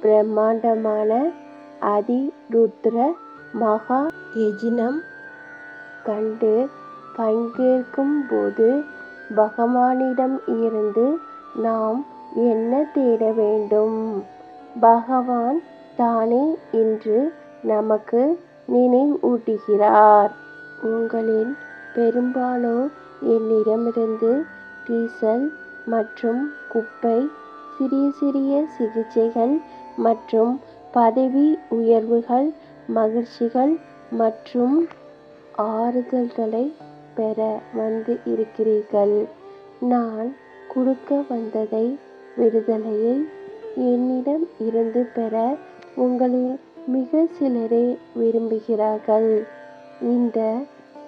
பிரம்மாண்டமான அதிருத்ர மகா யஜ்னம் கண்டு பங்கேற்கும் போது பகவானிடம் இருந்து நாம் என்ன தேட வேண்டும்? பகவான் தானே இன்று நமக்கு நினைவூட்டுகிறார். உங்களின் பெரும்பாலோர் என்னிடமிருந்து டீசல் மற்றும் குப்பை சிறிய சிறிய சிகிச்சைகள் மற்றும் பதவி உயர்வுகள் மகிழ்ச்சிகள் மற்றும் ஆறுதல்களை பெற வந்து இருக்கிறீர்கள். நான் கொடுக்க வந்ததை விடுதலையை என்னிடம் இருந்து பெற உங்களில் மிக சிலரே விரும்புகிறார்கள். இந்த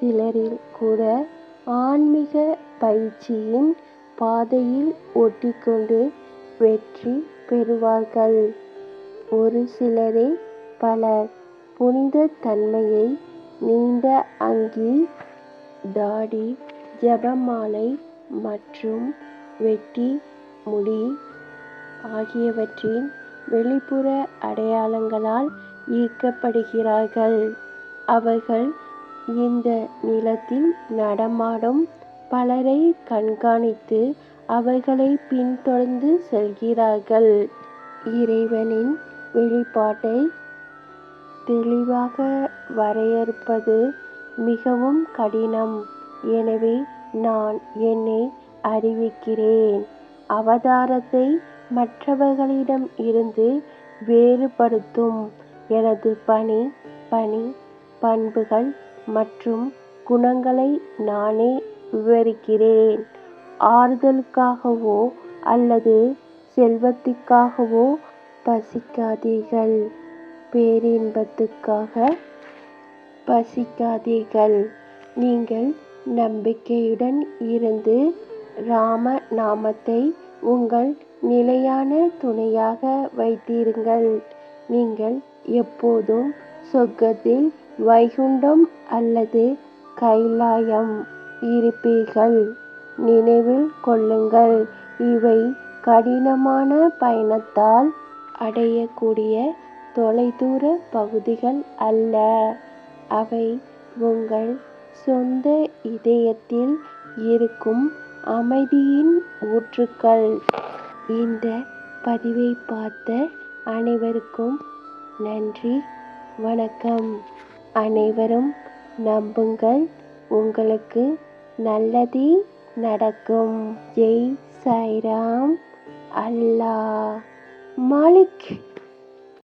சிலரில் கூட ஆன்மீக பயிற்சியின் பாதையில் ஒட்டிக்கொண்டு வெற்றி பெறுவார்கள். ஒரு சிலரே பலர் புனித தன்மையை நீண்ட அங்கி தாடி ஜபமாலை மற்றும் வெட்டி முடி ஆகியவற்றின் வெளிப்புற அடையாளங்களால் ஈர்க்கப்படுகிறார்கள். அவர்கள் இந்த நிலத்தில் நடமாடும் பலரை கண்காணித்து அவர்களை பின்தொடர்ந்து செல்கிறார்கள். இறைவனின் வெளிப்பாட்டை தெளிவாக வரையறுப்பது மிகவும் கடினம். எனவே நான் என்னை அறிவிக்கிறேன். அவதாரத்தை மற்றவர்களிடம் இருந்து வேறுபடுத்தும். எனது பணி பணி பண்புகள் மற்றும் குணங்களை நானே விவரிக்கிறேன். ஆறுதலுக்காகவோ அல்லது செல்வத்திற்காகவோ பசிக்காதீர்கள். பேரின்பத்துக்காக பசிக்காதீர்கள். நீங்கள் நம்பிக்கையுடன் இருந்து ராம நாமத்தை உங்கள் நிலையான துணையாக வைத்திருங்கள். நீங்கள் எப்போதும் சொர்க்கத்தில் வைகுண்டம் அல்லது கைலாயம் இருப்பீர்கள். நினைவில் கொள்ளுங்கள். இவை கடினமான பயணத்தால் அடையக்கூடிய தொலைதூர பகுதிகள் அல்ல. அவை உங்கள் சொந்த இதயத்தில் இருக்கும் அமைதியின் ஊற்றுக்கள். இந்த பதிவை பார்த்த அனைவருக்கும் நன்றி வணக்கம். அனைவரும் நம்புங்கள் உங்களுக்கு நல்லதே நடக்கும். ஜெய் சாய்ராம் அல்லாஹ். मालिक